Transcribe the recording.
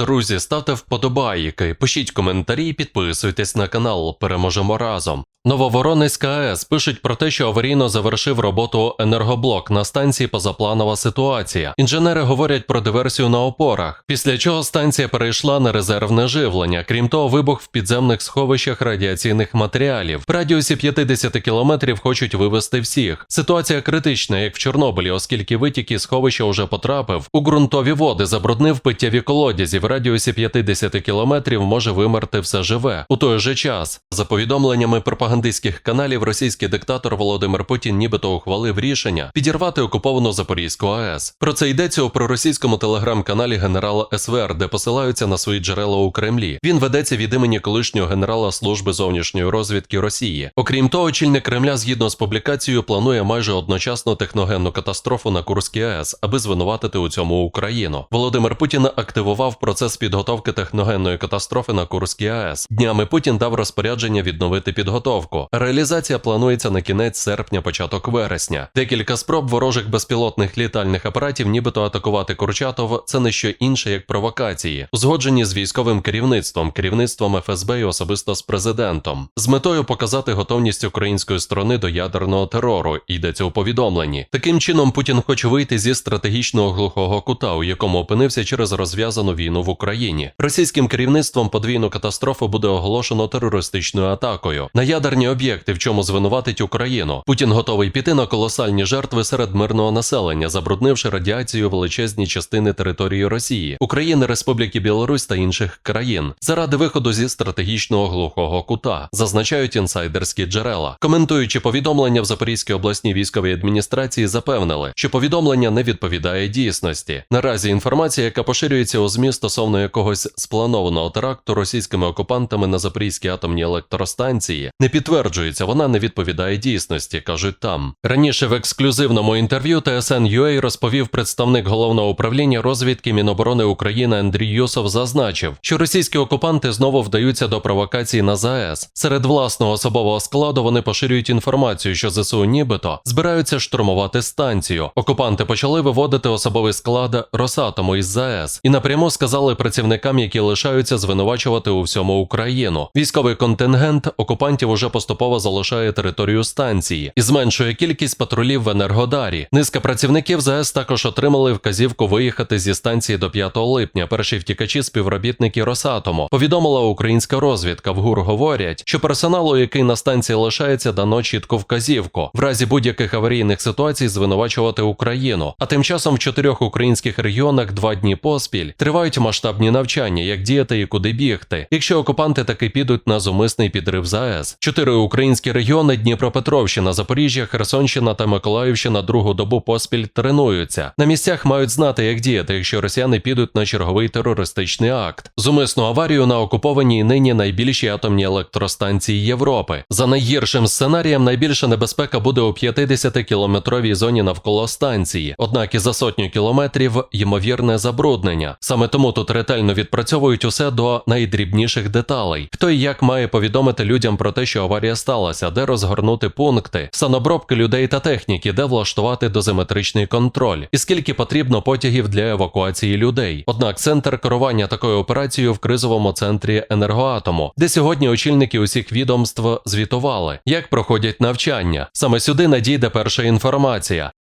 Друзі, ставте вподобайки, пишіть коментарі, підписуйтесь на канал. Переможемо разом. Нововоронезька АЕС пишуть про те, що аварійно завершив роботу енергоблок на станції позапланова ситуація. Інженери говорять про диверсію на опорах, після чого станція перейшла на резервне живлення. Крім того, вибух в підземних сховищах радіаційних матеріалів. В радіусі 50 кілометрів хочуть вивести всіх. Ситуація критична, як в Чорнобилі, оскільки витік із сховища уже потрапив у ґрунтові води, забруднив питтєві колодязі. Радіусі 50 кілометрів може вимерти все живе. У той же час, за повідомленнями пропагандистських каналів, російський диктатор Володимир Путін нібито ухвалив рішення підірвати окуповану Запорізьку АЕС. Про це йдеться у проросійському телеграм-каналі генерала СВР, де посилаються на свої джерела у Кремлі. Він ведеться від імені колишнього генерала служби зовнішньої розвідки Росії. Окрім того, очільник Кремля, згідно з публікацією, планує майже одночасну техногенну катастрофу на Курській АЕС, аби звинуватити у цьому Україну. Володимир Путін активував процес підготовки техногенної катастрофи на Курській АЕС. Днями Путін дав розпорядження відновити підготовку. Реалізація планується на кінець серпня, початок вересня. Декілька спроб ворожих безпілотних літальних апаратів, нібито атакувати Курчатов, це не що інше як провокації, узгоджені з військовим керівництвом, керівництвом ФСБ і особисто з президентом, з метою показати готовність української сторони до ядерного терору. Йдеться у повідомленні. Таким чином Путін хоче вийти зі стратегічного глухого кута, у якому опинився через розв'язану війну в Україні. Російським керівництвом подвійну катастрофу буде оголошено терористичною атакою на ядерні об'єкти, в чому звинуватить Україну. Путін готовий піти на колосальні жертви серед мирного населення, забруднивши радіацією величезні частини території Росії, України, Республіки Білорусь та інших країн заради виходу зі стратегічного глухого кута, зазначають інсайдерські джерела. Коментуючи повідомлення в Запорізькій обласній військовій адміністрації, запевнили, що повідомлення не відповідає дійсності. Наразі інформація, яка поширюється у ЗМІ стосовно якогось спланованого теракту російськими окупантами на Запорізькій атомній електростанції, не підтверджується, вона не відповідає дійсності, кажуть там. Раніше в ексклюзивному інтерв'ю TSN.ua розповів представник головного управління розвідки Міноборони України Андрій Юсов зазначив, що російські окупанти знову вдаються до провокацій на ЗАЕС. Серед власного особового складу вони поширюють інформацію, що ЗСУ нібито збираються штурмувати станцію. Окупанти почали виводити особовий склад Росатому із ЗАЕС і напряму сказали працівникам, які лишаються звинувачувати у всьому Україну. Військовий контингент окупантів уже поступово залишає територію станції і зменшує кількість патрулів в Енергодарі. Низка працівників ЗАЕС також отримали вказівку виїхати зі станції до 5 липня. Перші втікачі співробітники Росатому повідомила українська розвідка. В ГУР говорять, що персоналу, який на станції лишається, дано чітку вказівку в разі будь-яких аварійних ситуацій звинувачувати Україну. А тим часом в чотирьох українських регіонах два дні поспіль тривають масштабні навчання, як діяти і куди бігти, якщо окупанти таки підуть на зумисний підрив ЗАЕС. Чотири українські регіони Дніпропетровщина, Запоріжжя, Херсонщина та Миколаївщина другу добу поспіль тренуються. На місцях мають знати, як діяти, якщо росіяни підуть на черговий терористичний акт. Зумисну аварію на окупованій нині найбільшій атомній електростанції Європи. За найгіршим сценарієм найбільша небезпека буде у 50-кілометровій зоні навколо станції. Однак і за сотню кілометрів ймовірне забруднення. Саме тому тут ретельно відпрацьовують усе до найдрібніших деталей. Хто і як має повідомити людям про те, що аварія сталася, де розгорнути пункти, санобробки людей та техніки, де влаштувати дозиметричний контроль, і скільки потрібно потягів для евакуації людей. Однак центр керування такою операцією в кризовому центрі енергоатому, де сьогодні очільники усіх відомств звітували, як проходять навчання. Саме сюди надійде перша інформація.